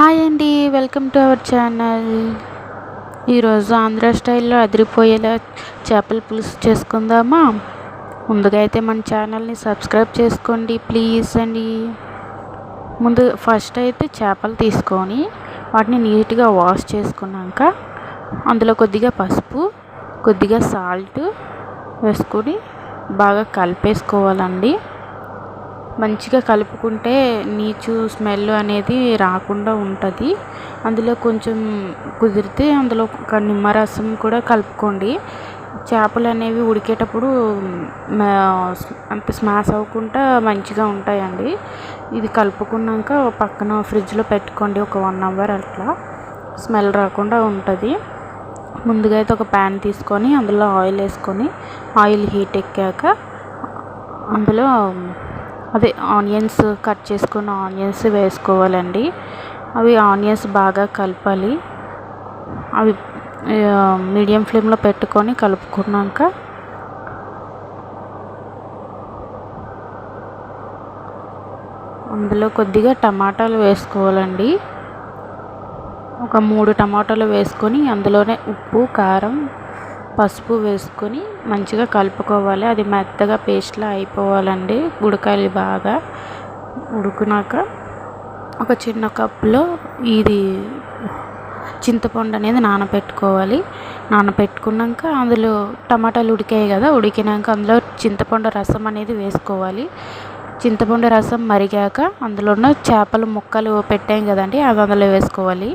Hi అండి welcome to our channel. ఈరోజు ఆంధ్ర స్టైల్లో అదిరిపోయేలా చేపల పులుసు చేసుకుందామా? ముందుగా అయితే మన ఛానల్ని సబ్స్క్రైబ్ చేసుకోండి ప్లీజ్ అండి. ముందు ఫస్ట్ అయితే చేపలు తీసుకొని వాటిని నీట్గా వాష్ చేసుకున్నాక అందులో కొద్దిగా పసుపు కొద్దిగా సాల్ట్ వేసుకొని బాగా కలిపేసుకోవాలండి. మంచిగా కలుపుకుంటే నీచు స్మెల్ అనేది రాకుండా ఉంటుంది. అందులో కొంచెం కుదిరితే అందులో ఒక నిమ్మరసం కూడా కలుపుకోండి. చేపలు అనేవి ఉడికేటప్పుడు అంత స్మాష్ అవ్వకుండా మంచిగా ఉంటాయండి. ఇది కలుపుకున్నాక పక్కన ఫ్రిడ్జ్లో పెట్టుకోండి ఒక వన్ అవర్ అట్లా. స్మెల్ రాకుండా ఉంటుంది. ముందుగా అయితే ఒక ప్యాన్ తీసుకొని అందులో ఆయిల్ వేసుకొని ఆయిల్ హీట్ ఎక్కాక అందులో అదే ఆనియన్స్ కట్ చేసుకున్న ఆనియన్స్ వేసుకోవాలండి. అవి ఆనియన్స్ బాగా కలపాలి. అవి మీడియం ఫ్లేమ్లో పెట్టుకొని కలుపుకున్నాక అందులో కొద్దిగా టమాటాలు వేసుకోవాలండి. ఒక మూడు టమాటాలు వేసుకొని అందులోనే ఉప్పు కారం పసుపు వేసుకొని మంచిగా కలుపుకోవాలి. అది మెత్తగా పేస్ట్లా అయిపోవాలండి. ఉడకాలి బాగా ఉడికినాక ఒక చిన్న కప్పులో ఇది చింతపండు అనేది నానబెట్టుకోవాలి నానబెట్టుకున్నాక అందులో టమాటాలు ఉడికాయి కదా ఉడికినాక అందులో చింతపండు రసం అనేది వేసుకోవాలి. చింతపండు రసం మరిగాక అందులో ఉన్న చేపలు ముక్కలు పెట్టాం కదండి అవి అందులో వేసుకోవాలి.